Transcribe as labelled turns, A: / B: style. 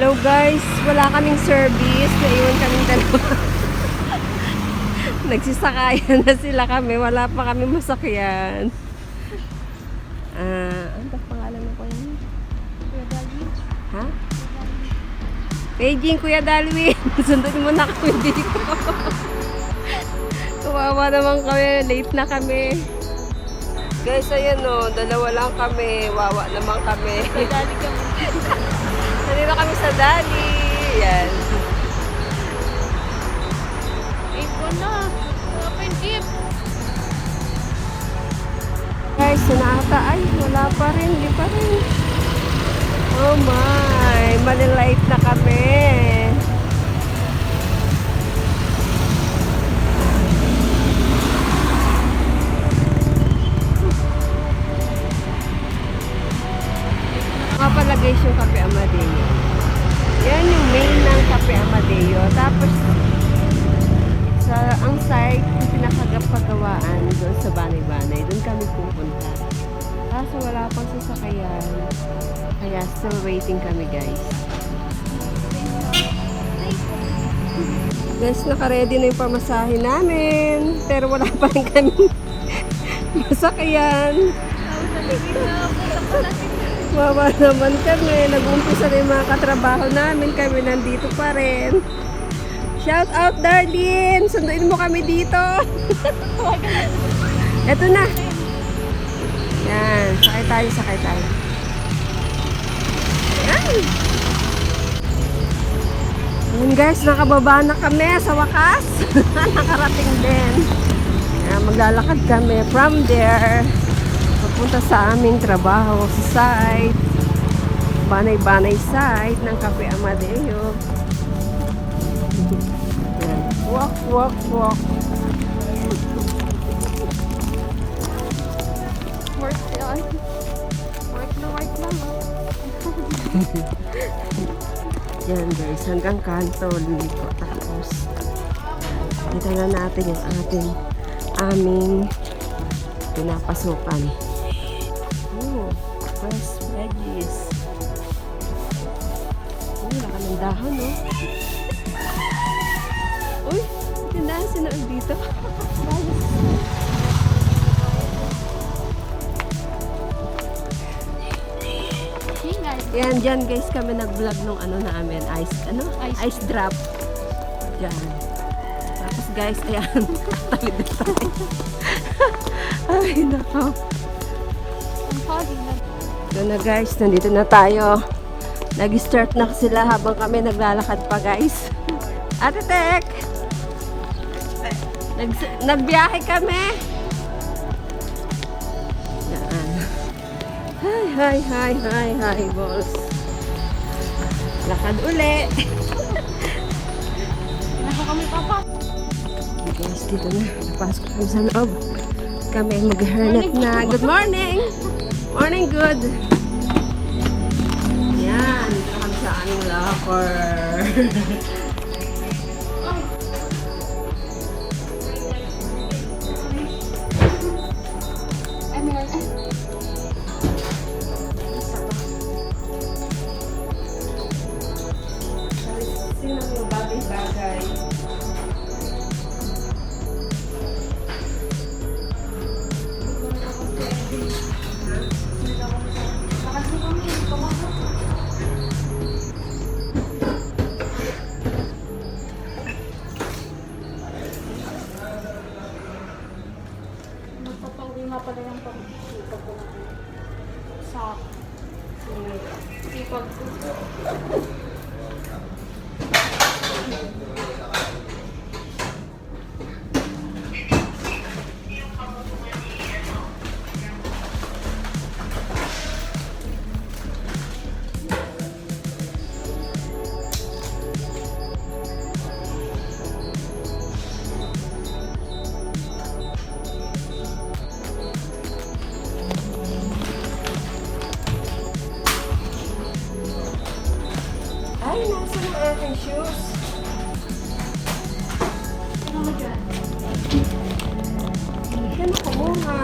A: guys, wala kaming service. Naiwan kaming dalawa. Nagsisakayan na sila kami. Wala pa kami masakyan. Ah, ano ba pangalan mo ko yan? Ha? Beijing, Kuya Dalwin. Sundan mo na kami dito. Kawawa naman kami. Late na kami. Guys, ayan o. dalawa lang kami. Wawa naman kami.
B: Dali kami.
A: Nandito kami sa Dali. Yan.
B: Ipon na. Open jeep.
A: Guys, sana ata. Ay, wala pa rin. Hindi pa rin. Oh my. Malilight na kami. Guys yung Kape Amadeo. Yan yung main ng Kape Amadeo. Tapos, sa ang site, yung pinakagapagawaan doon sa Banay-Banay, doon kami pupunta. Kaso wala pang sasakayan. Kaya still waiting kami guys. Guys, naka-ready na yung pamasahe namin. Pero wala pa rin kami masakayan. Wawa naman kami. Nag-umpisa na yung mga katrabaho namin. Kami nandito pa rin. Shout out, Darlene! Sunduin mo kami dito. Eto na. Yan. Sakay tayo, sakay tayo. Yan. Yan guys, nakababa na kami sa wakas. Nakarating din. Yan, maglalakad kami from there. Papunta sa aming trabaho sa site. Banay-banay site ng Cafe Amadeo. Walk, walk, walk.
B: Work yan. Work na work na.
A: Yan guys, hanggang kanto liko. Tapos, kita na natin yung ating aming pinapasukan. Fresh veggies. Uy, laka ng dahon, no? Uy, tindahan sinoon dito. Yan, dyan guys kami nag-vlog nung ano namin, ice, ano?
B: Ice
A: Ice, drop. Dyan. Tapos guys, ayan, talid na tayo. Ay, nako.
B: Ang foggy na.
A: Ito na guys, nandito na tayo. Nag-start na sila habang kami naglalakad pa guys. Ate Tek! Nag nagbiyahe kami. Yan. Hi, hi, hi, hi, hi, boss. Lakad uli.
B: Nako kami papa.
A: Guys, dito na. Napasok kami sa loob. Kami mag-hernet na. Good morning! Morning, good! Yan. Dito kami sa aming locker.
B: Sipag ko.
A: Ay, nasa ng aking shoes?
B: Ano mo dyan?
A: Hindi ka nakumuha.